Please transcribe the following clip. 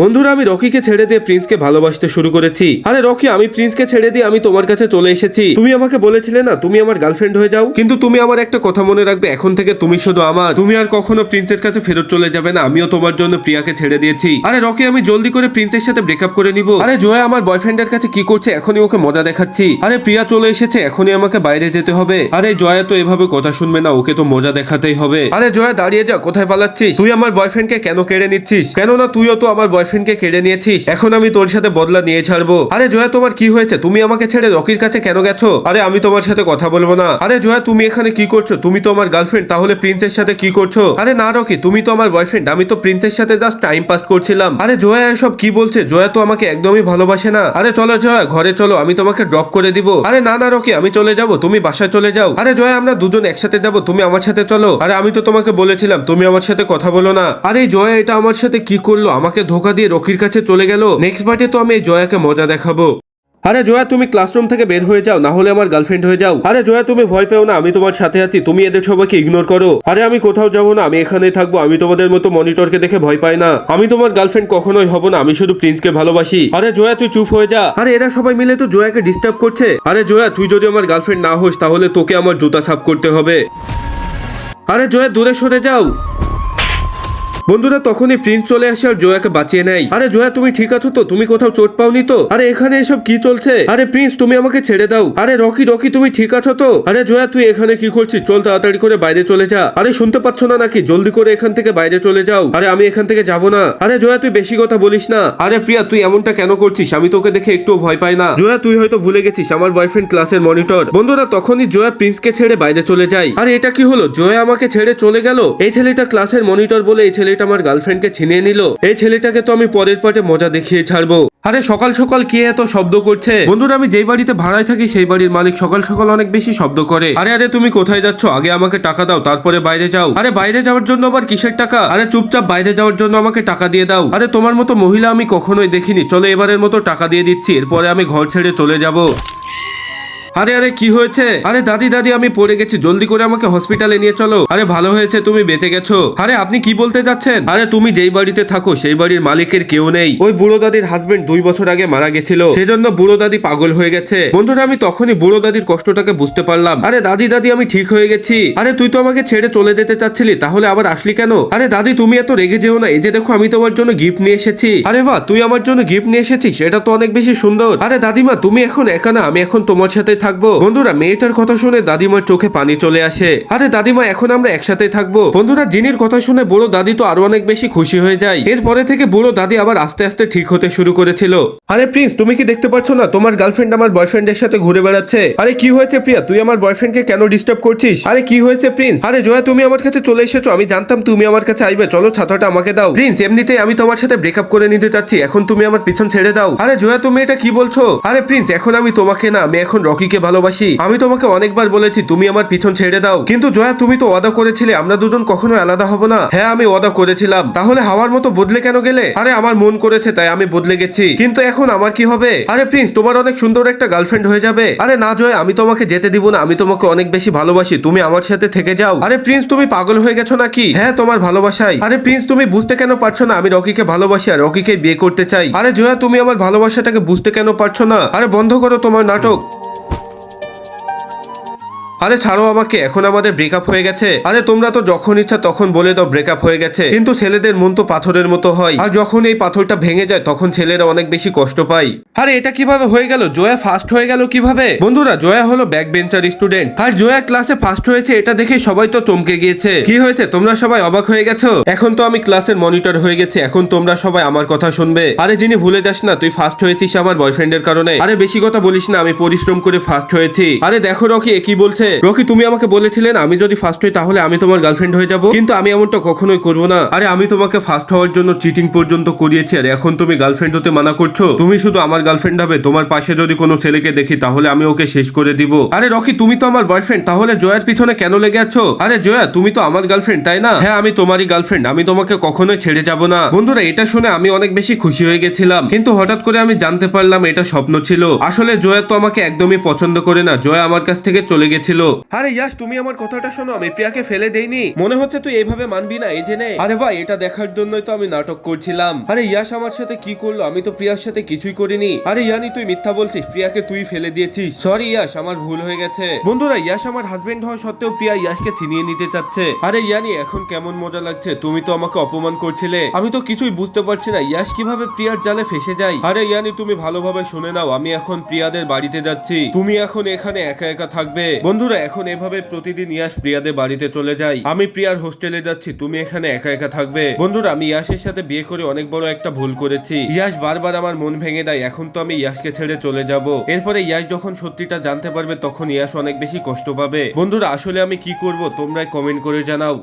বন্ধুরা, আমি রকিকে ছেড়ে দিয়ে প্রিন্সকে ভালোবাসতে শুরু করেছি। আরে রকি, আমি প্রিন্সকে ছেড়ে দিয়ে আমি তোমার কাছে চলে এসেছি। তুমি আমাকে বলেছিলে না, তুমি আমার গার্লফ্রেন্ড হয়ে যাও? কিন্তু তুমি আমার একটা কথা মনে রাখবে, এখন থেকে তুমি শুধু আমার। তুমি আর কখনো প্রিন্সের কাছে ফেরত চলে যাবে না, আমিও তোমার জন্য প্রিয়াকে ছেড়ে দিয়েছি। আরে রকি, আমি জলদি করে প্রিন্সের সাথে ব্রেকআপ করে নিব। আরে জয়া, আমার বয়ফ্রেন্ডের কাছে কি করছে, এখনই ওকে মজা দেখাচ্ছি। আরে প্রিয়া চলে এসেছে, এখনই আমাকে বাইরে যেতে হবে। আরে জয়া, তো এভাবে কথা শুনবে না, ওকে তো মজা দেখাতেই হবে। আরে জয়া, দাঁড়িয়ে যা, কোথায় পালাচ্ছিস? তুই আমার বয়ফ্রেন্ডকে কেন কেড়ে নিচ্ছিস? কেননা তুইও তো আমার বয়ফ্রেন্ডকে কেড়ে নিয়েছিস? এখন আমি তোর সাথে বদলা নিয়ে ছাড়বো। আরে জয়া, তোমার কি হয়েছে? তুমি আমাকে ছেড়ে রকির কাছে কেন গেছো? আরে আমি তোমার সাথে কথা বলব না। আরে জয়া, তুমি এখানে কি করছ? তুমি তো আমার গার্লফ্রেন্ড তাহলে প্রিন্সের সাথে কি করছ? আরে না রকি, তুমি তো আমার বয়ফ্রেন্ড আমি তো প্রিন্সের সাথে জাস্ট টাইম পাস করছিলাম। আরে জয়া, এসব কি বলছে? জয়া তো আমাকে একদমই ভালোবাসে না। আরে চলো জয়া, ঘরে চলো, আমি তোমাকে ড্রপ করে দিব। আরে না না রকি, আমি চলে যাব, তুমি বাসায় চলে যাও। আরে জয়া, আমরা দুজন একসাথে যাব, তুমি আমার সাথে চলো। আরে আমি তো তোমাকে বলেছিলাম, তুমি আমার সাথে কথা বলো না। আরে জয়া, এটা আমার সাথে কি করল? আমাকে ধোকা দিয়ে রকির কাছে চলে গেল। নেক্সট পার্টে তো আমি এই জয়াকে মজা দেখাবো। আরে জয়া, তুমি ক্লাসরুম থেকে বের হয়ে যাও, না হলে আমার গার্লফ্রেন্ড হয়ে যাও। আরে জয়া, তুমি ভয় পেও না, আমি তোমার সাথে আছি, তুমি এদের সবাইকে ইগনোর করো। আরে আমি কোথাও যাব না, আমি এখানেই থাকব, আমি তোমাদের মতো মনিটরকে দেখে ভয় পাই না। আমি তোমার গার্লফ্রেন্ড কখনোই হব না, আমি শুধু প্রিন্সকে ভালোবাসি। আরে জয়া, তুই চুপ হয়ে যা। আরে এরা সবাই মিলে তো জয়াকে ডিস্টার্ব করছে। আরে জয়া, তুই যদি আমার গার্লফ্রেন্ড না হোস, তাহলে তোকে আমার জুতা সাফ করতে হবে। আরে জয়া, দূরে সরে যাও। বন্ধুরা, তখনই প্রিন্স চলে আসে আর জয়াকে বাঁচিয়ে নেয়। আরে জয়া, তুমি ঠিক আছো তো? তুমি কোথাও চোট পাওনি তো? আরে এখানে এসব কি চলছে? আরে প্রিন্স, তুমি আমাকে ছেড়ে দাও। আরে রকি রকি, তুমি ঠিক আছো তো? আরে জয়া, তুই এখানে কি করছিস? চল তাড়াতাড়ি করে বাইরে চলে যা। আরে শুনতে পাচ্ছ না নাকি? জলদি করে এখান থেকে বাইরে চলে যাও। আরে আমি এখান থেকে যাব না। আরে জয়া, তুই বেশি কথা বলিস না। আরে প্রিয়া, তুই এমনটা কেন করছিস? আমি তোকে দেখে একটু ভয় পাই না। জয়া, তুই হয়তো ভুলে গেছিস আমার বয়ফ্রেন্ড ক্লাসের মনিটর বন্ধুরা, তখনই জয়া প্রিন্সকে ছেড়ে বাইরে চলে যায়। আরে এটা কি হলো? জয়া আমাকে ছেড়ে চলে গেল? এই ছেলেটা ক্লাসের মনিটর বলে এই ছেলেটা আমার গার্লফ্রেন্ডকে ছিনিয়ে নিল। এই ছেলেটাকে তো আমি পরের পাটে মজা দেখিয়ে ছাড়বো। আরে সকাল সকাল কে এত শব্দ করছে? বন্ধুরা, আমি যেই বাড়িতে ভাড়ায় থাকি, সেই বাড়ির মালিক সকাল সকাল অনেক বেশি শব্দ করে। আরে আরে, তুমি কোথায় যাচ্ছ? আগে আমাকে টাকা দাও, তারপরে বাইরে যাও। আরে, বাইরে যাওয়ার জন্য আবার কিসের টাকা? আরে, চুপচাপ বাইরে যাওয়ার জন্য আমাকে টাকা দিয়ে দাও। আরে, তোমার মতো মহিলা আমি কখনোই দেখিনি। চলো এবারের মতো টাকা দিয়ে দিচ্ছি, এরপরে আমি ঘর ছেড়ে চলে যাব। আরে আরে, কি হয়েছে? আরে, দাদি দাদি, আমি পড়ে গেছি। জলদি করে আমাকে হসপিটালে নিয়ে চলো। আরে, ভালো হয়েছে, তুমি বেঁচে গেছো। আরে, আপনি কি বলতে যাচ্ছেন? আরে, তুমি যেই বাড়িতে থাকো, সেই বাড়ির মালিকের কেউ নেই। ওই বুড়ো দাদির হাজবেন্ড দুই বছর আগে মারা গেছিল। সেজন্য বুড়ো দাদি পাগল হয়ে গেছে। বন্ধুরা, আমি তখনই বুড়ো দাদির কষ্টটাকে বুঝতে পারলাম। আরে, দাদি দাদি, আমি ঠিক হয়ে গেছি। আরে, তুই তো আমাকে ছেড়ে চলে যেতে চাচ্ছিলি, তাহলে আবার আসলি কেন? আরে, দাদি, তুমি এত রেগে যেও না। এই যে দেখো, আমি তোমার জন্য গিফট নিয়ে এসেছি। আরে, বাহ, তুই আমার জন্য গিফট নিয়ে এসেছিস? এটা তো অনেক বেশি সুন্দর। আরে, দাদিমা, তুমি এখন একা না, আমি এখন তোমার সাথে থাকব। বন্ধুরা, মেয়েটার কথা শুনে দাদিমার চোখে পানি চলে আসে। আরে দাদিমা, এখন আমরা একসাথে থাকব। বন্ধুরা, জিনির কথা শুনে বুড়ো দাদি তো আরও অনেক বেশি খুশি হয়ে যায়। এরপরে থেকে বুড়ো দাদি আবার আস্তে আস্তে ঠিক হতে শুরু করেছিল। আরে প্রিন্স, তুমি কি দেখতে পাচ্ছ না, তোমার গার্লফ্রেন্ড আমার বয়ফ্রেন্ডের সাথে ঘুরে বেড়াচ্ছে? আরে কি হয়েছে প্রিয়া, তুই আমার বয়ফ্রেন্ডকে কেন ডিস্টার্ব করছিস? আরে কি হয়েছে প্রিন্স? আরে জয়া, তুমি আমার কাছে চলে এসেছ, আমি জানতাম তুমি আমার কাছে আইবে চলো, ছাতাটা আমাকে দাও। প্রিন্স এমনিতে আমি তোমার সাথে ব্রেকআপ করে নিতে চাচ্ছি, এখন তুমি আমার পিছন ছেড়ে দাও। আরে জয়া, তুমি এটা কি বলছো? আরে প্রিন্স, এখন আমি তোমাকে না, আমি এখন রকিকে ভালোবাসি? আমি তোমাকে অনেকবার বলেছি, তুমি আমার পিছন ছেড়ে দাও। কিন্তু জয়া, তুমি তো ওয়াদা করেছিলে, আমরা দুজন কখনো আলাদা হব না। হ্যাঁ আমি ওয়াদা করেছিলাম। তাহলে হাওয়ার মতো বদলে কেন গেলে? আরে, আমার মন করেছে, তাই আমি বদলে গেছি। কিন্তু এখন আমার কি হবে? আরে, প্রিন্স, তোমার অনেক সুন্দর একটা গার্লফ্রেন্ড হয়ে যাবে। আরে না, জয়, আমি তোমাকে যেতে দিব না, আমি তোমাকে অনেক বেশি ভালোবাসি, তুমি আমার সাথে থেকে যাও। আরে, প্রিন্স, তুমি পাগল হয়ে গেছো নাকি? হ্যাঁ তোমার ভালোবাসাই। আরে, প্রিন্স, তুমি বুঝতে কেন পারছ না, আমি রকিকে ভালোবাসি আর রকিকে বিয়ে করতে চাই। আরে, জয়া, তুমি আমার ভালোবাসাটাকে বুঝতে কেন পারছ না? আরে, বন্ধ করো তোমার নাটক। আরে ছাড়ো আমাকে, এখন আমাদের ব্রেকআপ হয়ে গেছে। আরে তোমরা তো যখন ইচ্ছা তখন বলে দাও ব্রেকআপ হয়ে গেছে। কিন্তু ছেলেদের মন তো পাথরের মতো হয়। আর যখন এই পাথরটা ভেঙে যায়, তখন ছেলেরা অনেক বেশি কষ্ট পায়। আরে এটা কীভাবে হয়ে গেল? জয়া ফার্স্ট হয়ে গেল কীভাবে? বন্ধুরা, জয়া হলো ব্যাক বেঞ্চার স্টুডেন্ট আর জয়া ক্লাসে ফার্স্ট হয়েছে, এটা দেখে সবাই তো চমকে গিয়েছে। কি হয়েছে? তোমরা সবাই অবাক হয়ে গেছো? এখন তো আমি ক্লাসের মনিটর হয়ে গেছে, এখন তোমরা সবাই আমার কথা শুনবে। আরে যিনি ভুলে যাস না, তুই ফার্স্ট হয়েছিস আমার বয়ফ্রেন্ডের কারণে। আরে বেশি কথা বলিস না, আমি পরিশ্রম করে ফার্স্ট হয়েছি। আরে দেখো রকি, এ কি বলছে রকি, তুমি আমাকে বলেছিলেন আমি যদি ফার্স্ট হই তাহলে আমি তোমার গার্লফ্রেন্ড হয়ে যাব। কিন্তু আমি এমনটা কখনোই করব না। আরে, আমি তোমাকে ফার্স্ট হওয়ার জন্য চিটিং পর্যন্ত করিয়েছি, আর এখন তুমি গার্লফ্রেন্ড হতে মানা করছ? তুমি শুধু আমার গার্লফ্রেন্ড হবে, তোমার পাশে যদি কোনো ছেলেকে দেখি তাহলে আমি ওকে শেষ করে দিব। আরে, রকি, তুমি তো আমার বয়ফ্রেন্ড তাহলে জয়ার পিছনে কেন লেগে আছো? আরে, জয়া, তুমি তো আমার গার্লফ্রেন্ড তাই না? হ্যাঁ আমি তোমারই গার্লফ্রেন্ড আমি তোমাকে কখনোই ছেড়ে যাব না। বন্ধুরা, এটা শুনে আমি অনেক বেশি খুশি হয়ে গেছিলাম। কিন্তু হঠাৎ করে আমি জানতে পারলাম, এটা স্বপ্ন ছিল। আসলে জয়া তো আমাকে একদমই পছন্দ করে না। জয়া আমার কাছ থেকে চলে গেছিল ছিল আরে ইয়াস, তুমি আমার কথাটা শোনো, আমি প্রিয়াকে ফেলে দেইনি। মনে হচ্ছে তুই এইভাবে মানবি না, এই জেনে। আরে ভাই, এটা দেখার জন্যই তো আমি নাটক করছিলাম। আরে ইয়াস, আমার সাথে কি করল? আমি তো প্রিয়ার সাথে কিছুই করিনি। আরে ইয়ানি, তুই মিথ্যা বলছিস, প্রিয়াকে তুই ফেলে দিয়েছিস। সরি ইয়াস, আমার ভুল হয়ে গেছে। বন্ধুরা, ইয়াস আমার হাজবেন্ড হওয়া সত্ত্বেও প্রিয়া ইয়াসকে ছিনিয়ে নিতে চাচ্ছে। আরে ইয়ানি, এখন কেমন মজা লাগছে? তুমি তো আমাকে অপমান করছিলে। আমি তো কিছুই বুঝতে পারছি না, ইয়াস কীভাবে প্রিয়ার জালে ফেসে যায়? আরে ইয়ানি, তুমি ভালোভাবে শুনে নাও, আমি এখন প্রিয়াদের বাড়িতে যাচ্ছি। তুমি এখন এখানে একা একা থাকবে। বন্ধুরা, এখন এভাবে প্রতিদিন ইয়াস প্রিয়াদের বাড়িতে চলে যাই। আমি প্রিয়ার হোস্টেলে যাচ্ছি, তুমি এখানে একা একা থাকবে। বন্ধুরা, আমি ইয়াসের সাথে বিয়ে করে অনেক বড় একটা ভুল করেছি। ইয়াস বারবার আমার মন ভেঙে দেয়, এখন তো আমি ইয়াসকে ছেড়ে চলে যাব। এরপরে ইয়াস যখন সত্যিটা জানতে পারবে, তখন ইয়াস অনেক বেশি কষ্ট পাবে। বন্ধুরা, আসলে আমি কি করব, তোমরাই কমেন্ট করে জানাও।